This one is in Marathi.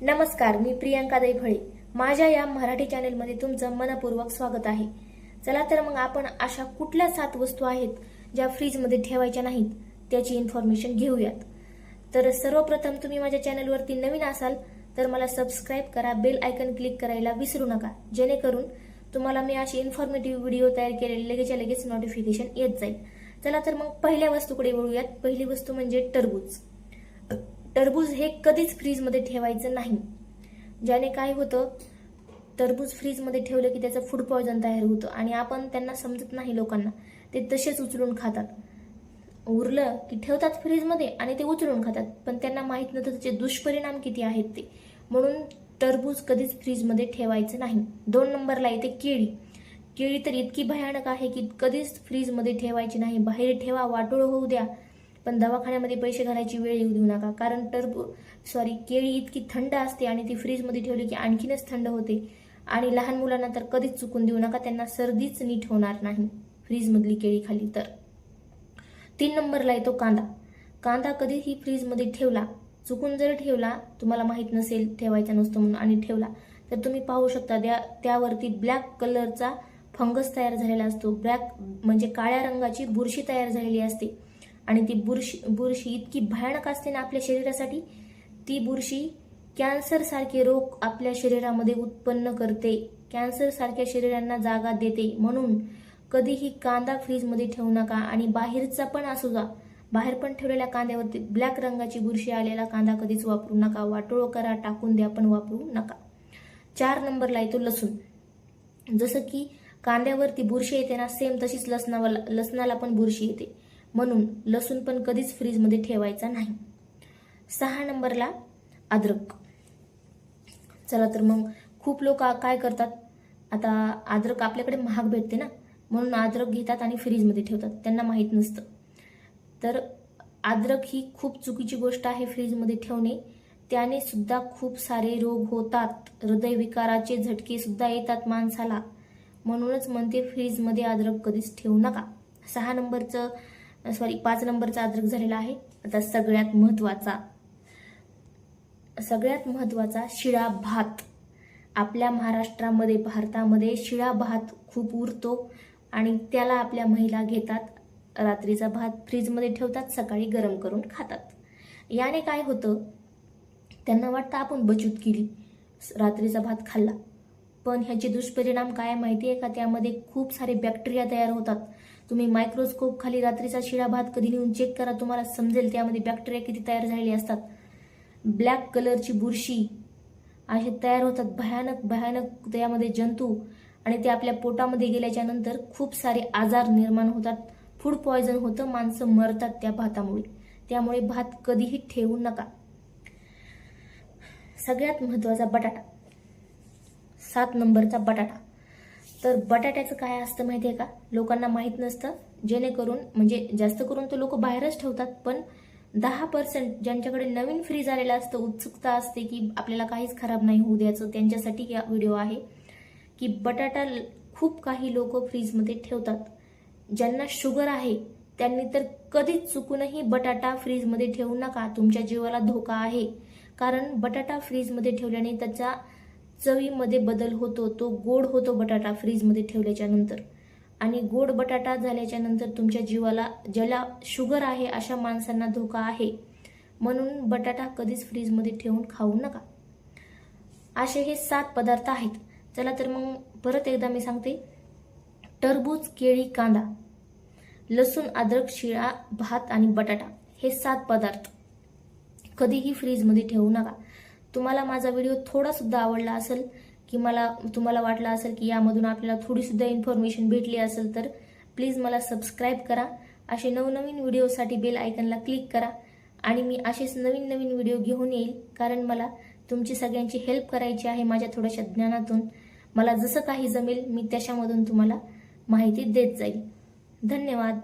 नमस्कार मी प्रियांका दैभळे. माझ्या या मराठी चॅनेलमध्ये तुमचं मनपूर्वक स्वागत आहे. चला तर मग आपण अशा कुठल्या सात वस्तू आहेत ज्या फ्रीजमध्ये ठेवायच्या नाहीत त्याची इन्फॉर्मेशन घेऊयात. तर सर्वप्रथम तुम्ही माझ्या चॅनलवरती नवीन असाल तर मला सबस्क्राईब करा बेल आयकन क्लिक करायला विसरू नका. जेणेकरून तुम्हाला मी अशी इन्फॉर्मेटिव्ह व्हिडिओ तयार केलेले लगेचच्या लगेच नोटिफिकेशन येत जाईल. चला तर मग पहिल्या वस्तूकडे वळूयात. पहिली वस्तू म्हणजे टरबूज. टरबूज हे कधीच फ्रीजमध्ये ठेवायचं नाही. ज्याने काय होतं टरबूज फ्रीजमध्ये ठेवलं की त्याचं फूड पॉयझन तयार होतं आणि आपण त्यांना समजत नाही लोकांना. ते तसेच उचलून खातात. उरलं की ठेवतात फ्रीजमध्ये आणि ते उचलून खातात. पण त्यांना माहीत नव्हतं त्याचे दुष्परिणाम किती आहेत ते. म्हणून टरबूज कधीच फ्रीजमध्ये ठेवायचं नाही. दोन नंबरला येते केळी. केळी तर इतकी भयानक आहे की कधीच फ्रीजमध्ये ठेवायची नाही. बाहेर ठेवा वाटोळ होऊ द्या. पण दवाखान्यामध्ये पैसे घालायची वेळ येऊ देऊ नका. कारण टरबू सॉरी केळी इतकी थंड असते आणि ती फ्रीजमध्ये ठेवली की आणखीनच थंड होते. आणि लहान मुलांना तर कधीच चुकून देऊ नका. त्यांना सर्दीच नीट होणार नाही फ्रीजमधली केळी खाली तर. तीन नंबरला येतो कांदा. कांदा कधीही फ्रीजमध्ये ठेवला चुकून जर ठेवला तुम्हाला माहीत नसेल ठेवायचा नसतो म्हणून आणि ठेवला तर तुम्ही पाहू शकता त्या त्यावरती ब्लॅक कलरचा फंगस तयार झालेला असतो. ब्लॅक म्हणजे काळ्या रंगाची बुरशी तयार झालेली असते. आणि ती बुरशी बुरशी इतकी भयानक असते ना आपल्या शरीरासाठी ती बुरशी कॅन्सरसारखे रोग आपल्या शरीरामध्ये उत्पन्न करते कॅन्सरसारख्या शरीरांना जागा देते. म्हणून कधीही कांदा फ्रीजमध्ये ठेवू नका आणि बाहेरचा पण असू जा बाहेर पण ठेवलेल्या कांद्यावरती ब्लॅक रंगाची बुरशी आलेला कांदा कधीच वापरू नका. वाटोळ करा टाकून द्या पण वापरू नका. चार नंबरला येतो लसूण. जसं की कांद्यावरती बुरशी येते ना सेम तशीच लसणावर लसणाला पण बुरशी येते. म्हणून लसूण पण कधीच फ्रीजमध्ये ठेवायचा नाही. सहा नंबरला अद्रक. चला तर मग खूप लोक काय करतात? आता अद्रक आपल्याकडे महाग भेटते ना? म्हणून अद्रक घेतात आणि फ्रीजमध्ये ठेवतात. त्यांना माहीत नसतं. तर अद्रक ही खूप चुकीची गोष्ट आहे फ्रीजमध्ये ठेवणे. त्याने सुद्धा खूप सारे रोग होतात. हृदयविकाराचे झटके सुद्धा येतात माणसाला. म्हणूनच म्हणते फ्रीजमध्ये अद्रक कधीच ठेवू नका. सहा नंबरचं सॉरी पाच नंबरचा अद्रक झालेला आहे. आता सगळ्यात महत्त्वाचा सगळ्यात महत्त्वाचा शिळा भात. आपल्या महाराष्ट्रामध्ये भारतामध्ये शिळा भात खूप उरतो आणि त्याला आपल्या महिला घेतात. रात्रीचा भात फ्रीजमध्ये ठेवतात सकाळी गरम करून खातात. याने काय होतं? त्यांना वाटतं आपण बचत केली रात्रीचा भात खाल्ला. पण ह्याचे दुष्परिणाम काय माहिती आहे का? त्यामध्ये खूप सारे बॅक्टेरिया तयार होतात. तुम्ही मायक्रोस्कोप खाली रात्रीचा शिळा भात कधी नेऊन चेक करा तुम्हाला समजेल त्यामध्ये बॅक्टेरिया किती तयार झालेली असतात. ब्लॅक कलरची बुरशी असे तयार होतात. भयानक भयानक त्यामध्ये जंतू आणि ते आपल्या पोटामध्ये गेल्याच्यानंतर खूप सारे आजार निर्माण होतात. फूड पॉयझन होतं माणसं मरतात त्या भातामुळे. त्यामुळे भात कधीही ठेवू नका. सगळ्यात महत्त्वाचा बटाटा. सात नंबरचा बटाटा. तर बटाट्याचं काय असतं माहिती आहे का? लोकांना माहीत नसतं. जेणेकरून म्हणजे जास्त करून तो लोक बाहेरच ठेवतात पण दहा पर्सेंट ज्यांच्याकडे नवीन फ्रीज आलेला असतं उत्सुकता असते की आपल्याला काहीच खराब नाही होऊ द्यायचं त्यांच्यासाठी या व्हिडिओ आहे की बटाटा खूप काही लोक फ्रीजमध्ये ठेवतात. ज्यांना शुगर आहे त्यांनी तर कधीच चुकूनही बटाटा फ्रीजमध्ये ठेवू नका. तुमच्या जीवाला धोका आहे. कारण बटाटा फ्रीजमध्ये ठेवल्याने त्याचा चवीमध्ये बदल होतो तो गोड होतो बटाटा फ्रीजमध्ये ठेवल्याच्या नंतर आणि गोड बटाटा झाल्याच्यानंतर तुमच्या जीवाला ज्याला शुगर आहे अशा माणसांना धोका आहे. म्हणून बटाटा कधीच फ्रीजमध्ये ठेवून खाऊ नका. असे हे सात पदार्थ आहेत. चला तर मग परत एकदा मी सांगते. टरबूज केळी कांदा लसूण अद्रक शिळा भात आणि बटाटा हे सात पदार्थ. कधीही फ्रीजमध्ये ठेवू नका. तुम्हाला माझा व्हिडिओ थोडासुद्धा आवडला असेल की मला तुम्हाला वाटलं असेल की यामधून आपल्याला थोडीसुद्धा इन्फॉर्मेशन भेटली असेल तर प्लीज मला सबस्क्राईब करा. असे नवनवीन व्हिडिओसाठी बेल आयकनला क्लिक करा. आणि मी असेच नवीन नवीन व्हिडिओ घेऊन येईल कारण मला तुमची सगळ्यांची हेल्प करायची आहे माझ्या थोड्याशा ज्ञानातून. मला जसं काही जमेल मी त्याच्यामधून तुम्हाला माहिती देत जाईल. धन्यवाद.